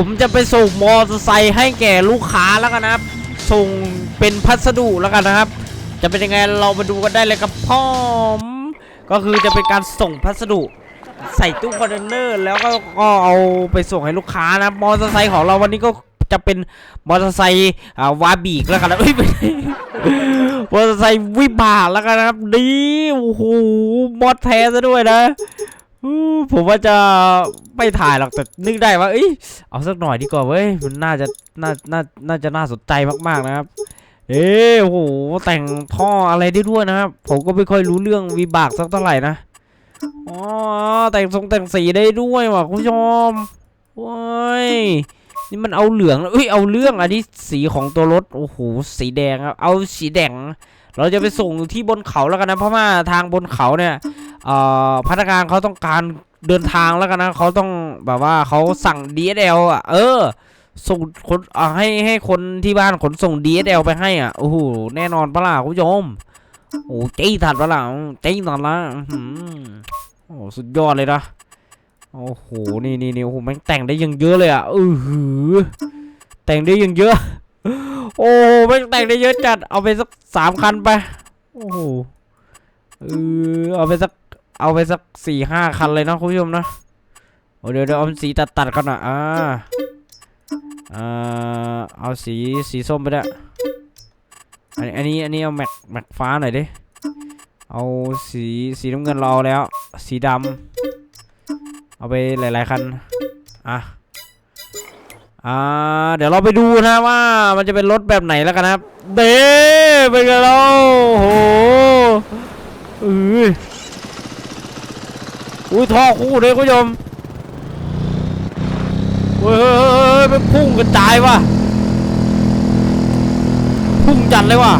ผมจะไปส่งมอเตอร์ไซค์ให้แก่ลูกค้าแล้วกันนะครับ ส่งเป็นพัสดุแล้วกันนะครับ จะเป็นยังไงเรามาดูกันได้เลยครับพ่อมก็คือจะเป็นการส่งพัสดุใส่ตู้คอนเทนเนอร์แล้วก็ก็เอาไปส่งให้ลูกค้านะมอเตอร์ไซค์ของเราวันนี้ก็จะเป็นมอเตอร์ไซค์อาวาบีกแล้วกันนะเอ้ยไม่ใช่มอเตอร์ไซค์วิบากแล้วกันนะครับดีโอ้โหมอดแท้ซะด้วยนะ ผมว่าจะไม่ถ่ายหรอกแต่นึกได้ว่าเอ้ยเอาสักหน่อยดีกว่าเว้ยมันน่าจะน่าน่าน่าจะน่าสนใจมากๆนะครับ เอ้โอ้โหแต่งท่ออะไรได้ด้วยนะครับผมก็ไม่ค่อยรู้เรื่องวิบากสักเท่าไหร่นะอ๋อแต่งทรงแต่งสีได้ด้วยว่ะคุณผู้ชมว้ยนี่มันเอาเหลืองเอ้ยเอาเรื่องอันนี้สีของตัวรถโอ้โหสีแดงครับเอาสีแดง เราจะไปส่งที่บนเขาแล้วกันนะเพราะว่าทางบนเขาเนี่ย พนักงานเขาต้องการเดินทางแล้วกันนะเขาต้องแบบว่าเขาสั่ง DSL อะ เออ ส่งคนให้ให้คนที่บ้านขนส่ง DSL ไปให้อะโอ้โหแน่นอนปะล่ะคุณผู้ชมโอ้เจ๊ถัดปะล่ะเจ๊ถัดละอื้อหือโอ้สุดยอดเลยนะโอ้โหนี่นี่นี่โอ้โหแม่งแต่งได้ยังเยอะเลยอะเออหือแต่งได้ยังเยอะ โอ้โหแม่งแต่งได้เยอะจัดเอาไปสักสามคันไปโอ้โหเออเอาไปสัก เอาไปสักสี่ห้าคันเลยนะคุณผู้ชมนะโอ้เดี๋ยวเดี๋ยวเอาสีตัดตัดกันอะอ่าเอ่อเอาสีสีส้มไปด้วยอันนี้อันนี้อันนี้เอาแม็กแม็กฟ้าหน่อยดิเอาสีสีน้ำเงินเราเอแล้ว สีดำเอาไปหลาย ๆคันอะอ่าเดี๋ยวเราไปดูนะว่ามันจะเป็นรถแบบไหนแล้วกันครับเด้เป็นไงเราโอ้โหอือ อุ้ยท่อคู่เลยคุณผู้ชมเฮ้ยมันพุ่งกระจายว่ะ พุ่งจัดเลยว่ะ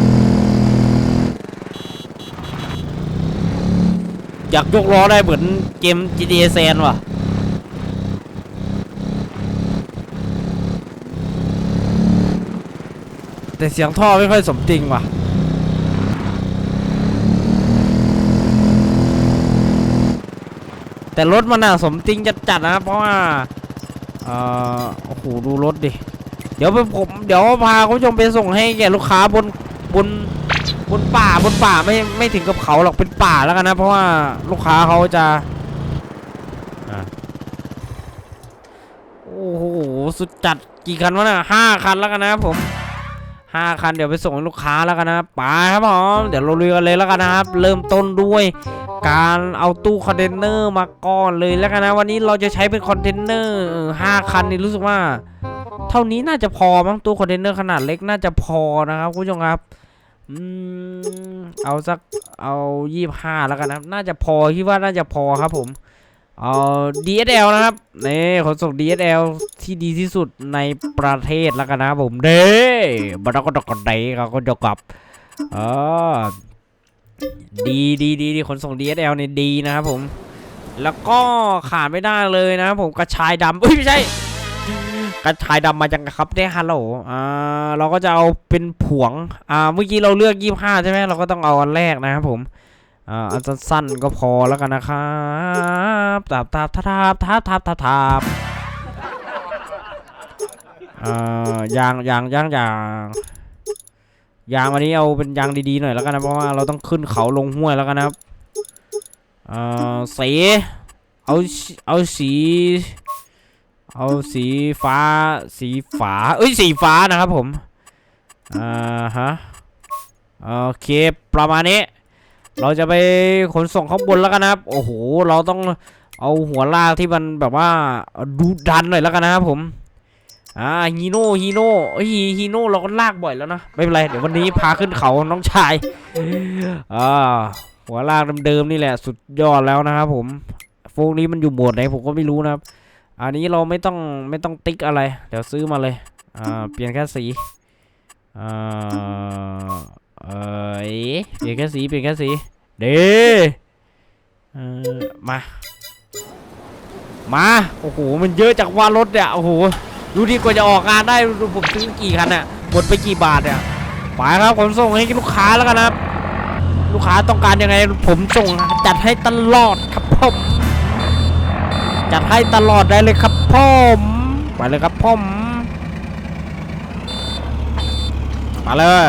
อยากยกล้อได้เหมือนเกม GTA San ว่ะแต่เสียงท่อไม่ค่อยสมจริงว่ะ แต่รถมันน่ะสมจริงจัดๆนะเพราะว่าเอ่อโอ้โหดูรถดิเดี๋ยวไปผมเดี๋ยวพาคุณผู้ชมไปส่งให้แก่ลูกค้าบนบนบนป่าบนป่าไม่ไม่ถึงกับเขาหรอกเป็นป่าแล้วกันนะ เพราะว่าลูกค้าเขาจะอะโอ้โหสุดจัดกี่คันวะน่ะห้าคันแล้วกันนะผมห้าคันเดี๋ยวไปส่งให้ลูกค้าแล้วกันนะไปครับผมเดี๋ยวเราเรือกันเลยแล้วกันนะครับ เริ่มต้นด้วย การเอาตู้คอนเทนเนอร์มาก่อนเลยแล้วกันนะ วันนี้เราจะใช้เป็นคอนเทนเนอร์ห้าคันนี่รู้สึกว่า เท่านี้น่าจะพอมั้งตู้คอนเทนเนอร์ขนาดเล็กน่าจะพอนะครับคุณผู้ชมครับอืมเอาสักเอายี่ห้าแล้วกันนะครับ น่าจะพอคิดว่าน่าจะพอครับผมเอา DSL นะครับนี่ขนส่ง DSL ที่ดีที่สุดในประเทศแล้วกันนะผมเด้บัตรก็ตกกันได้ครับก็จะกลับเออ ดีดีดีดีขนส่ง DSL เนี่ยดีนะครับผม แล้วก็ขาดไม่ได้เลยนะครับผมกระชายดำเอ้ยไม่ใช่ กระชายดำมาจากครับเนี่ยฮัลโหลอ่าเราก็จะเอาเป็นผวงอ่าเมื่อกี้เราเลือกยี่ห้าใช่ไหมเราก็ต้องเอาอันแรกนะครับผมอ่าอันสั้นๆก็พอแล้วกันนะครับทับทับทับทับทับทับทับอ่ายางยางยางยาง ยางวันนี้เอาเป็นยางดีๆหน่อยแล้วกันนะเพราะว่าเราต้องขึ้นเขาลงห้วยแล้วกันนะครับเอ่อสีเอาเอาสี เอาสีฟ้าสีฟ้าเอ้ยสีฟ้านะครับผมอ่าฮะโอเคประมาณนี้ เราจะไปขนส่งข้างบนแล้วกันนะครับ โอ้โห เราต้องเอาหัวลากที่มันแบบว่าดูดันหน่อยแล้วกันนะครับผม อ่าฮีโน่ฮีโน่เอ้ยฮีโน่เราก็ลากบ่อยแล้วนะไม่เป็นไรเดี๋ยววันนี้พาขึ้นเขาน้องชายอ่าหัวลากเดิมๆนี่แหละสุดยอดแล้วนะครับผมพวกนี้มันอยู่หมวดไหนผมก็ไม่รู้นะครับ อันนี้เราไม่ต้องไม่ต้องติ๊กอะไร เดี๋ยวซื้อมาเลยอ่าเปลี่ยนแค่สีอ่าเออเอ๊ะเปลี่ยนแค่สีเปลี่ยนแค่สีเด้เออมา มา โอ้โห มันเยอะจากว่ารถเนี่ย โอ้โห ดูดีกว่าจะออกงานได้ดูผมซื้อกี่คันเนี่ยหมดไปกี่บาทเนี่ยไปครับผมส่งให้ลูกค้าแล้วกันนะครับ ลูกค้าต้องการยังไงผมส่งจัดให้ตลอดครับผมจัดให้ตลอดได้เลยครับผมไปเลยครับผมมาเลย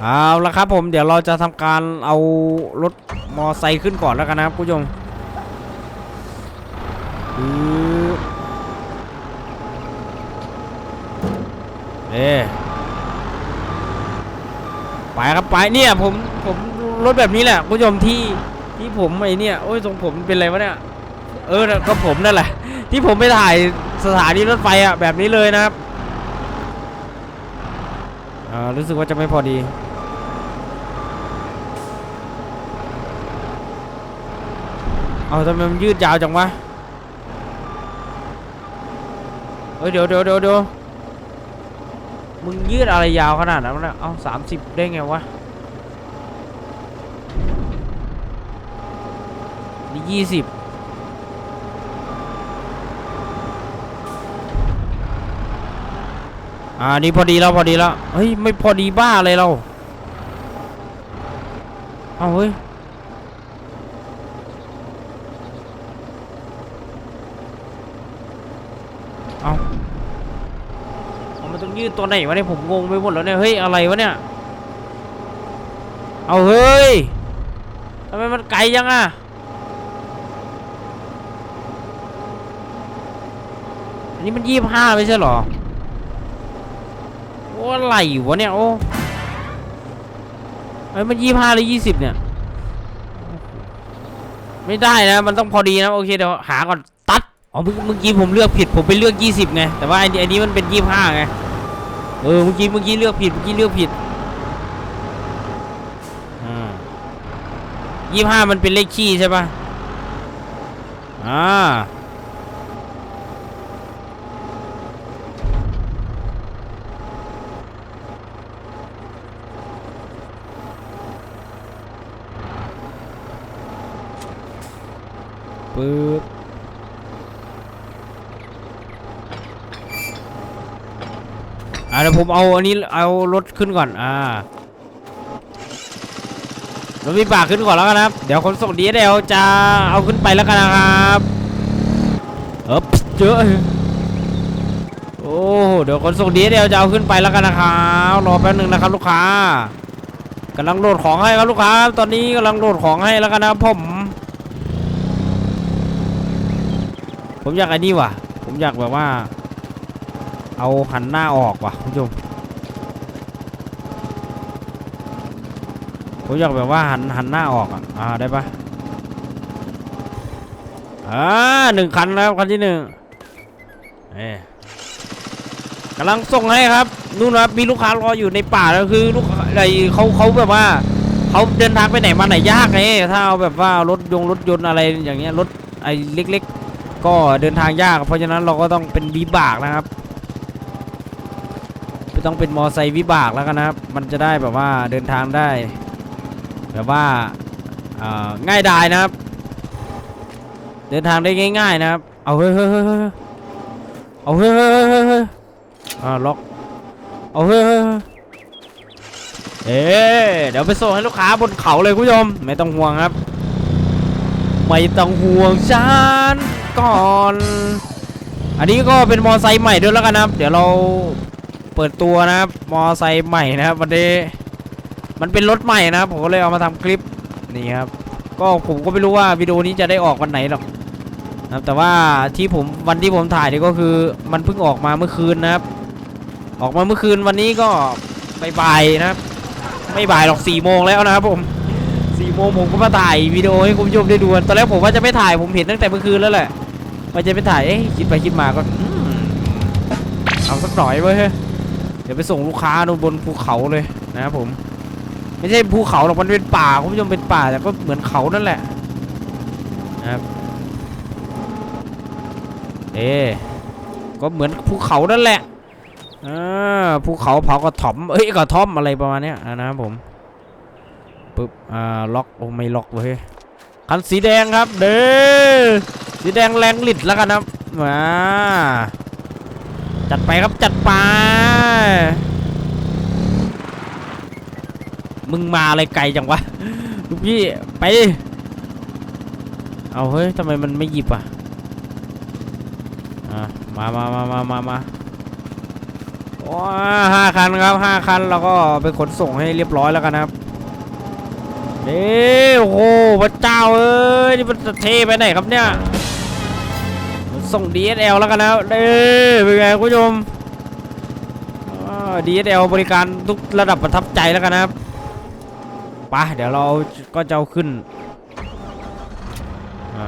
เอาละครับผมเดี๋ยวเราจะทำการเอารถมอไซค์ขึ้นก่อนแล้วกันนะครับผู้ชม เอ๊ไปครับไปเนี่ยผมผมรถแบบนี้แหละผู้ชมที่ที่ผมไอเนี่ยโอ้ยทรงผมเป็นอะไรวะเนี่ยเออก็ผมนั่นแหละ ที่ผมไปถ่ายสถานีรถไฟอะแบบนี้เลยนะครับอ่ารู้สึกว่าจะไม่พอดีเอาทำไมมันยืดยาวจังวะ เฮ้ยเดี๋ยวเดี๋ยวเดี๋ยวเดี๋ยวมึงยืดอะไรยาวขนาดนั้นวะเนี่ยเอาสามสิบได้ไงวะนี่ยี่สิบอ่านี่พอดีแล้วพอดีแล้วเฮ้ยไม่พอดีบ้าเลยเราเอาเฮ้ย เอาเอามันต้อง ยืดตัวไหนวะเนี่ยผมงงไปหมดแล้วเนี่ยเฮ้ยอะไรวะเนี่ยเอาเฮ้ยทำไมมันไกลยังอะอันนี้มันยี่ห้าไม่ใช่หรอโอ้อะไรวะเนี่ยโอ้ไอ้ยมันยี่ห้าหรือยี่สิบเนี่ย ไม่ได้นะ มันต้องพอดีนะ โอเคเดี๋ยวหาก่อนตัด อ๋อเมื่อเมื่อกี้ผมเลือกผิดผมไปเลือกยี่สิบไง แต่ว่าไอ้นี่ไอ้นี้มันเป็นยี่ห้าไง เออเมื่อกี้เมื่อกี้เลือกผิดเมื่อกี้เลือกผิดยี่ห้ามันเป็นเลขขี้ใช่ปะอ่าปึ๊บ อ่าเดี๋ยวผมเอาอันนี้เอารถขึ้นก่อน อ่ารถวิบากขึ้นก่อนแล้วกันนะครับเดี๋ยวคนส่งดีเดี๋ยวจะเอาขึ้นไปแล้วกันนะครับเอ๊บเจอโอ้เดี๋ยวคนส่งดีเดี๋ยวจะเอาขึ้นไปแล้วกันนะครับรอแป๊บหนึงนะครับ ลูกค้ากำลังโหลดของให้ครับลูกค้า ตอนนี้กำลังโหลดของให้แล้วกันนะครับผม ผมอยากไอ้นี่ว่ะ ผมอยากแบบว่า เอาหันหน้าออกว่ะคุณผู้ชมผมอยากแบบว่าหันหันหน้าออกอะอ่าได้ปะอ่าหนึ่งคันแล้วคันที่หนึ่งเอ๊กำลังส่งให้ครับนู่นครับมีลูกค้ารออยู่ในป่าแล้วคือลูกอะไรเขาเขาแบบว่าเขาเดินทางไปไหนมาไหนยากไงถ้าเอาแบบว่ารถยงรถยนต์อะไรอย่างเงี้ยรถไอ้เล็ก ๆ ก็เดินทางยาก เพราะฉะนั้นเราก็ต้องเป็นวิบากนะครับ ต้องเป็นมอไซค์วิบากแล้วกันนะครับ มันจะได้แบบว่าเดินทางได้ แบบว่าง่ายดายนะครับ เดินทางได้ง่าย ๆนะครับ เอาเฮ้ยเฮ้ยเฮ้ยเฮ้ยเอาเฮ้ยเฮ้ยเฮ้ยเฮ้ยเอ่าล็อก เอาเฮ้ยเฮ้ยเฮ้ยเอ๊เดี๋ยวไปส่งให้ลูกค้าบนเขาเลยคุณผู้ชมไม่ต้องห่วงครับ ไม่ต้องห่วงฉันก่อน อันนี้ก็เป็นมอไซค์ใหม่ด้วยแล้วกันนะครับ เดี๋ยวเรา เปิดตัวนะครับมอไซค์ใหม่นะครับวันนี้มันเป็นรถใหม่นะครับผมก็เลยเอามาทำคลิปนี่ครับก็ผมก็ไม่รู้ว่าวิดีโอนี้จะได้ออกวันไหนหรอกนะครับแต่ว่าที่ผมวันที่ผมถ่ายนี่ก็คือมันเพิ่งออกมาเมื่อคืนนะครับ ออกมาเมื่อคืนวันนี้ก็บ่ายๆนะครับ ไม่บ่ายหรอกสี่โมงแล้วนะครับผมสี่โมงผมก็มาถ่ายวิดีโอให้คุณผู้ชมได้ดูตอนแรกผมว่าจะไม่ถ่ายผมเห็นตั้งแต่เมื่อคืนแล้วแหละว่าจะไม่ถ่ายเอ๊ะคิดไปคิดมาก็อืมเอาสักหน่อยเว้ย ดี๋ยวไปส่งลูกค้าดูบนภูเขาเลยนะครับผม ไม่ใช่ภูเขาหรอกมันเป็นป่าคุณผู้ชมเป็นป่าแต่ก็เหมือนเขานั่นแหละนะครับเอ๊ก็เหมือนภูเขานั่นแหละอ่าภูเขาเผากระถ่อมเอ้ยกระท่อมอะไรประมาณเนี้ยนะครับผมปึ๊บอ่าล็อกโอ้ไม่ล็อกเว้ยคันสีแดงครับเด้อสีแดงแรงลิดแล้วกันนะครับมา จัดไปครับจัดไป มึงมาอะไรไกลจังวะลูกพี่ไป เอาเฮ้ยทำไมมันไม่หยิบอะมามามามามามาว้าห้าคันครับห้าคันเราก็ไปขนส่งให้เรียบร้อยแล้วกันครับเอ้โอ้โหพระเจ้าเอ้ยนี่มันเทไปไหนครับเนี่ย ส่ง DSL แล้วกันนะเด้เป็นไงคุณผู้ชมอ่า DSL บริการทุกระดับประทับใจแล้วกันนะครับไปเดี๋ยวเราก็จะเอาขึ้นอ่า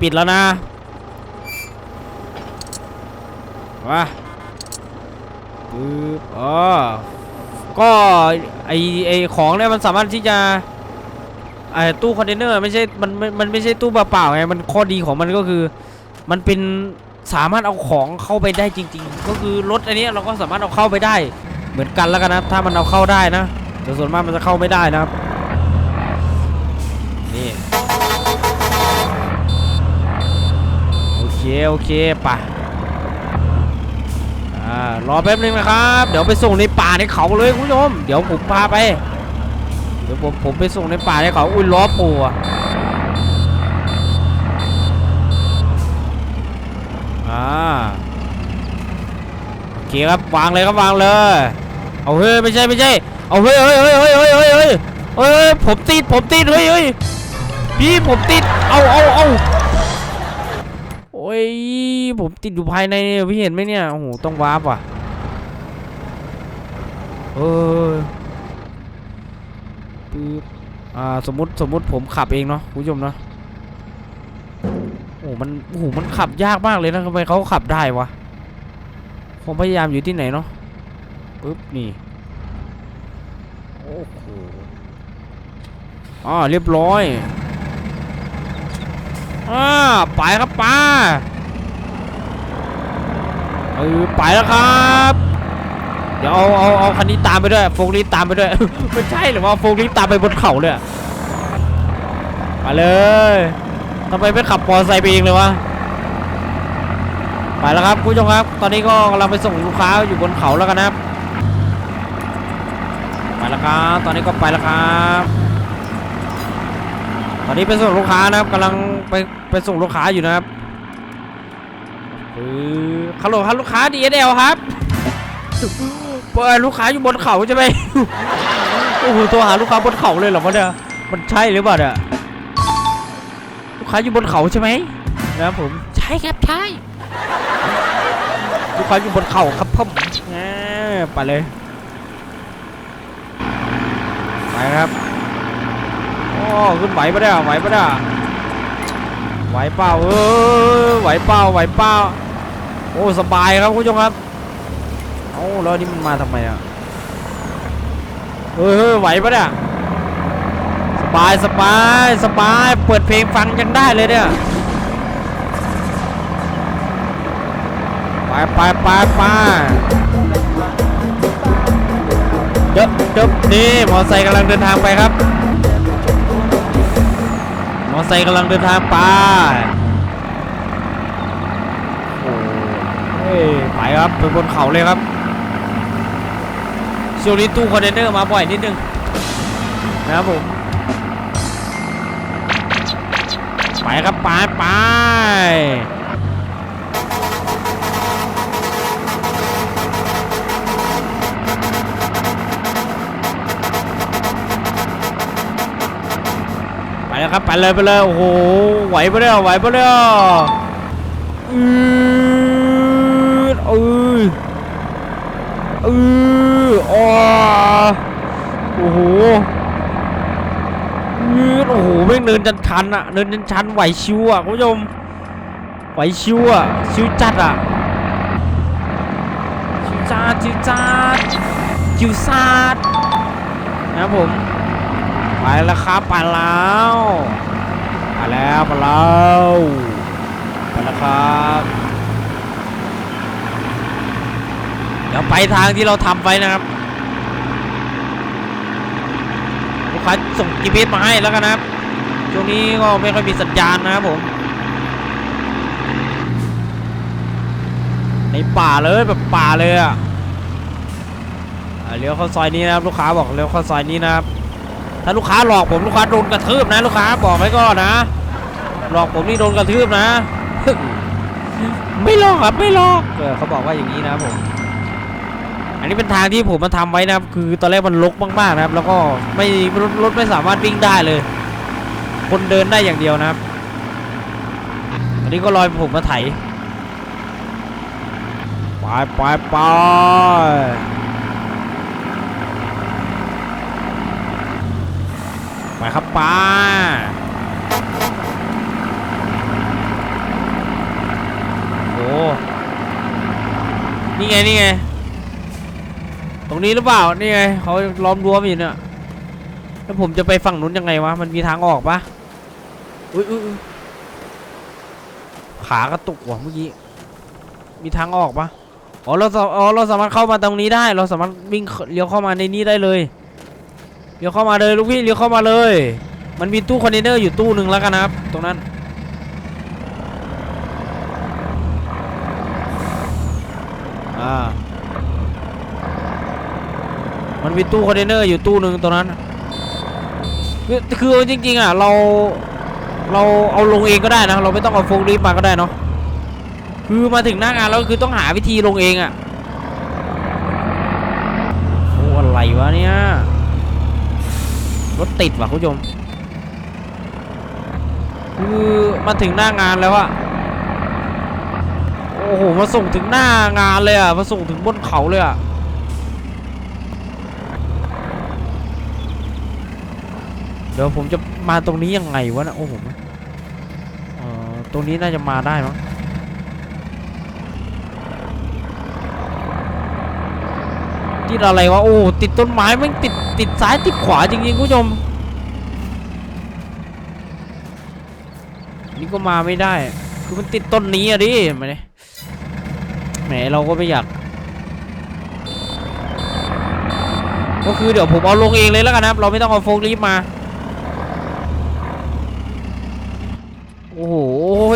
ปิดแล้วนะว้าปึ๊บอ๋อก็ไอไอของเนี่ยมันสามารถที่จะไอตู้คอนเทนเนอร์ไม่ใช่มันมันมันไม่ใช่ตู้เปล่าๆไงมันข้อดีของมันก็คือ มันเป็นสามารถเอาของเข้าไปได้จริง ๆ ก็คือรถอันนี้เราก็สามารถเอาเข้าไปได้ เหมือนกันแล้วกันนะ ถ้ามันเอาเข้าได้นะแต่ส่วนมากมันจะเข้าไม่ได้นะครับ นี่โอเคโอเคปอ่ารอแป๊บนึงนะครับ เดี๋ยวไปส่งในป่าในเขาเลยคุณผู้ชม เดี๋ยวผมพาไป เดี๋ยวผมผมไปส่งในป่าในเขา อุ้ยล้อปูอะ อ่าโอเคครับวางเลยครับวางเลย เอาเฮ้ยไม่ใช่ไม่ใช่ เอาเฮ้ยเฮ้ยเฮ้ยเฮ้ยเฮ้ยเฮ้ยเฮ้ยเฮ้ยผมติดผมติดเฮ้ยเฮ้ยพี่ผมติดเอาเอาเอาโอ้ยผมติดอยู่ภายในเนี่ยพี่เห็นไหมเนี่ยโอ้โหต้องวาร์ปว่ะเออปึ๊บอ่าสมมติสมมติผมขับเองเนาะคุณผู้ชมเนาะ หมันโอ้โหมันขับยากมากเลยนะทำไมเขาขับได้วะความพยายามอยู่ที่ไหนเนาะปึ๊บนี่โอ้โหอ่าเรียบร้อยอ่าไปครับป้าเออไปแล้วครับเดี๋ยวเอาเอาเอาคันนี้ตามไปด้วยโฟกนี้ตามไปด้วย ไม่ใช่หรือว่าโฟกนี้ตามไปบนเขาเลยมาเลย ทำไมไม่ขับมอเตอร์ไซค์ไปเองเลยวะไปแล้วครับคุณผู้ชมครับ ตอนนี้ก็กำลังไปส่งลูกค้าอยู่บนเขาแล้วกันนะครับไปแล้วครับ ตอนนี้ก็ไปแล้วครับ ตอนนี้ไปส่งลูกค้านะครับกำลังไปไปส่งลูกค้าอยู่นะครับเออฮัลโหลครับลูกค้า DSL ครับเปิดลูกค้าอยู่บนเขาใช่ไหมโอ้โหตัวหาลูกค้าบนเขาเลยเหรอวะเนี่ยมันใช่หรือเปล่าเนี่ย ลูกค้าอยู่บนเขาใช่ไหมนะครับผมใช่ครับใช่ลูกค้าอยู่บนเขาครับพ่อมแหมไปเลยไปครับโอ้ขึ้นไหวปะเนี่ยไหวปะเนี่ยไหวเปล่าเออไหวเปล่าไหวเปล่าโอ้สบายครับคุณผู้ชมครับเอ้าแล้วอันนี่มันมาทำไมอะเออเออไหวปะเนี่ยส บายสบายสบายเปิดเพลงฟังยังได้เลยเนี่ย ไปไปไปไปเดบเดบนี่มอเตอร์ไซค์กำลังเดินทางไปครับ มอไซค์กำลังเดินทางไปโอ้เฮ้ยไปครับไปบนเขาเลยครับช่วงนี้ตู้คอนเทนเนอร์มาบ่อยนิดนึงนะครับผม ไปครับไปไปไปแล้วครับไปเลยไปเลยโอ้โหไหวปะเนี่ยไหวปะเนี่ยอืดเอ้ยอืออ๋อโอ้โห โอ้โหแม่งเนินจันชันอะเนินจันชันไหวชิวอะคุณผู้ชมไหวชิวอะชิวจัดอะชิวจัดชิวจัดชิวซาดนะครับผมไปแล้วครับไปแล้วไปแล้วไปแล้วไปแล้วครับเดี๋ยวไปทางที่เราทำไว้นะครับ ลูกค้าส่ง GPS มาให้แล้วกันนะครับช่วงนี้ก็ไม่ค่อยมีสัญญาณนะครับผม ในป่าเลยแบบป่าเลยอะเลี้ยวเข้าซอยนี้นะครับลูกค้าบอกเลี้ยวเข้าซอยนี้นะครับถ้าลูกค้าหลอกผมลูกค้าโดนกระทืบนะลูกค้าบอกไว้ก่อนนะ หลอกผมนี่โดนกระทืบนะ ไม่หลอกครับไม่หลอกเออเขาบอกว่าอย่างนี้นะครับผม อันนี้เป็นทางที่ผมมาทำไว้นะครับ คือตอนแรกมันรกมากๆนะครับ แล้วก็ไม่รถรถไม่สามารถวิ่งได้เลย คนเดินได้อย่างเดียวนะครับ อันนี้ก็รอยผมมาไถไปไปไปไปครับป้าโอ้นี่ไง นี่ไง รงนี้หรือเปล่า นี่ไงเขาล้อมรั้วมาอยู่เนี่ย แล้วผมจะไปฝั่งนู้นยังไงวะ มันมีทางออกปะอุ้ยอุ้ยอุ๊ยขากระตุกว่ะเมื่อกี้ มีทางออกปะอ๋อเราสาอ๋อเราสามารถเข้ามาตรงนี้ได้ เราสามารถวิ่งเข้าเลี้ยวเข้ามาในนี้ได้เลย เลี้ยวเข้ามาเลยลูกพี่เลี้ยวเข้ามาเลย มันมีตู้คอนเทนเนอร์อยู่ตู้หนึ่งแล้วกันนะครับ ตรงนั้น มันมีตู้คอนเทนเนอร์อยู่ตู้หนึ่งตรงนั้นคือคือจริงๆอะเราเราเอาลงเองก็ได้นะ เราไม่ต้องเอาโฟล์ลิฟต์มาก็ได้เนาะคือมาถึงหน้างานแล้วคือต้องหาวิธีลงเองอะโอ้อะไรวะเนี่ยรถติดว่ะคุณผู้ชมคือมาถึงหน้างานแล้วอะโอ้โหมาส่งถึงหน้างานเลยอะมาส่งถึงบนเขาเลยอะ ดี๋ยวผมจะมาตรงนี้ยังไงวะนะโอ้โหเอ่อตรงนี้น่าจะมาได้มั้งติดอะไรวะโอ้ติดต้นไม้แม่ติดติดซ้ายติดขวาจริงๆคุณผู้ชมนี่ก็มาไม่ได้ คือมันติดต้นนี้อะดิมาเนี่ยแหมเราก็ไม่อยาก ก็คือเดี๋ยวผมเอาลงเองเลยแล้วกันนะครับ เราไม่ต้องเอาโฟล์ลิฟมา โอ้โห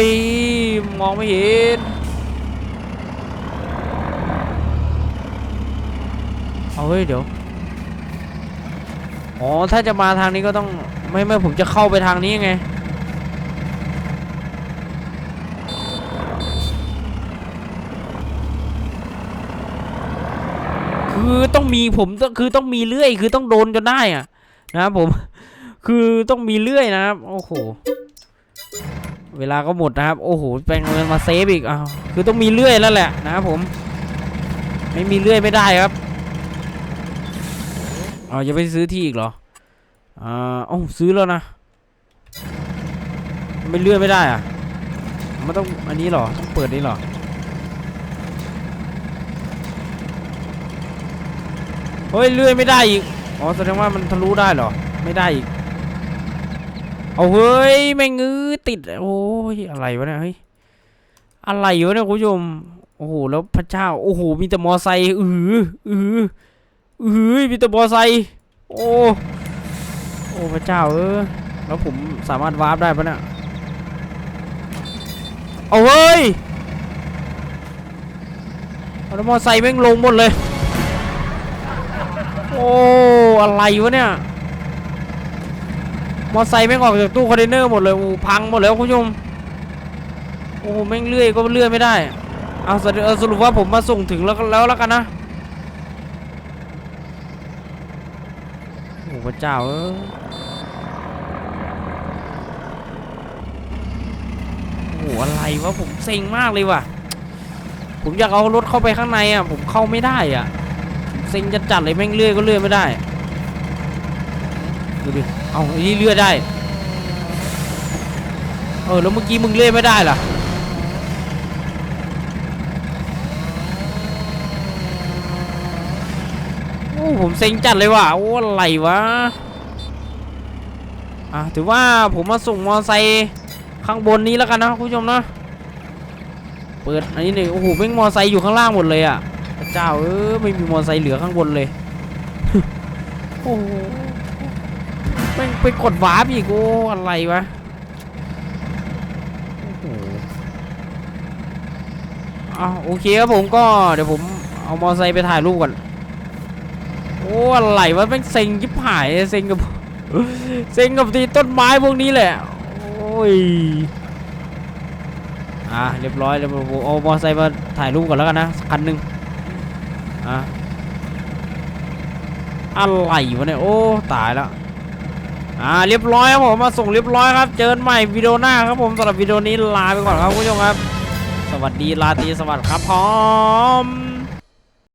ยมองไม่เห็น เอาเฮ้ยเดี๋ยว อ๋อ ถ้าจะมาทางนี้ก็ต้อง ไม่ไม่ผมจะเข้าไปทางนี้ไง คือต้องมีผมต้องคือต้องมีเลื่อย คือต้องโดนจนได้อะนะครับผม คือต้องมีเลื่อยนะครับ โอ้โห เวลาก็หมดนะครับ โอ้โหแปลงเงินมาเซฟอีกอ้าวคือต้องมีเลื่อยแล้วแหละนะครับผม ไม่มีเลื่อยไม่ได้ครับอ๋อจะไปซื้อที่อีกเหรออ่าโอ้ซื้อแล้วนะไม่เลื่อยไม่ได้อะมันต้องอันนี้เหรอต้องเปิดนี่เหรอเฮ้ยเลื่อยไม่ได้อีกอ๋อแสดงว่ามันทะลุได้เหรอ ไม่ได้อีก เอาเฮ้ยแม่งงื้อติดโอ้ยอะไรวะเนี่ยเฮ้ยอะไรวะเนี่ยคุณผู้ชมโอ้โหแล้วพระเจ้าโอ้โหมีแต่มอไซค์อืออืออือมีแต่มอไซค์โอ้โอ้พระเจ้าเออแล้วผมสามารถวาร์ปได้ปะเนี่ยเอาเฮ้ยแล้วมอไซค์แม่งลงหมดเลย โอ้อะไรวะเนี่ย มอไซค์แม่ออกจากตู้คอนเทนเนอร์หมดเลยอ้พังหมดแล้วคุณผู้ชมโอ้แม่งเลื่อยก็เลื่อยไม่ได้เอาสรุปเอาสรุปว่าผมมาส่งถึงแล้วแล้วแล้วกันนะโอ้พระเจ้าเออโอ้อะไรวะผมเซ็งมากเลยว่ะ ผมอยากเอารถเข้าไปข้างในอะผมเข้าไม่ได้อะเซ็งจะจัดเลยแม่งเลื่อยก็เลื่อยไม่ได้ดูดิ เอาอันนี้เลือยได้ เออ แล้วเมื่อกี้มึงเลื่อยไม่ได้ล่ะ โอ้ผมเซ็งจัดเลยว่ะ โอ้อะไรวะ อะ ถือว่าผมมาส่งมอไซค์ข้างบนนี้แล้วกันนะคุณผู้ชมนะ เปิดอันนี้หนึ่งโอ้โหแม่งมอไซค์อยู่ข้างล่างหมดเลยอะพระเจ้าเออไม่มีมอไซค์เหลือข้างบนเลย โอ้ ม่งไปกดวาร์ปอีกโอ้อะไรวะโอ้โหอะโอเคครับผมก็เดี๋ยวผมเอามอไซค์ไปถ่ายรูปก่อน โอ้อะไรวะแม่งเซ็งยิบหายเซ็งกับเซ็งกับที่ต้นไม้พวกนี้แหละ โอ้ย อ่าเรียบร้อยแล้วเอามอไซค์มาถ่ายรูปก่อนแล้วกันนะคันหนึ่งอะอะไรวะเนี่ยโอ้ตายแล้ว อ่าเรียบร้อยครับผมมาส่งเรียบร้อยครับ เจอกันใหม่วิดีโอหน้าครับผมสำหรับวิดีโอนี้ลาไปก่อนครับคุณผู้ชมครับ สวัสดีลาตรีสวัสดีครับพร้อม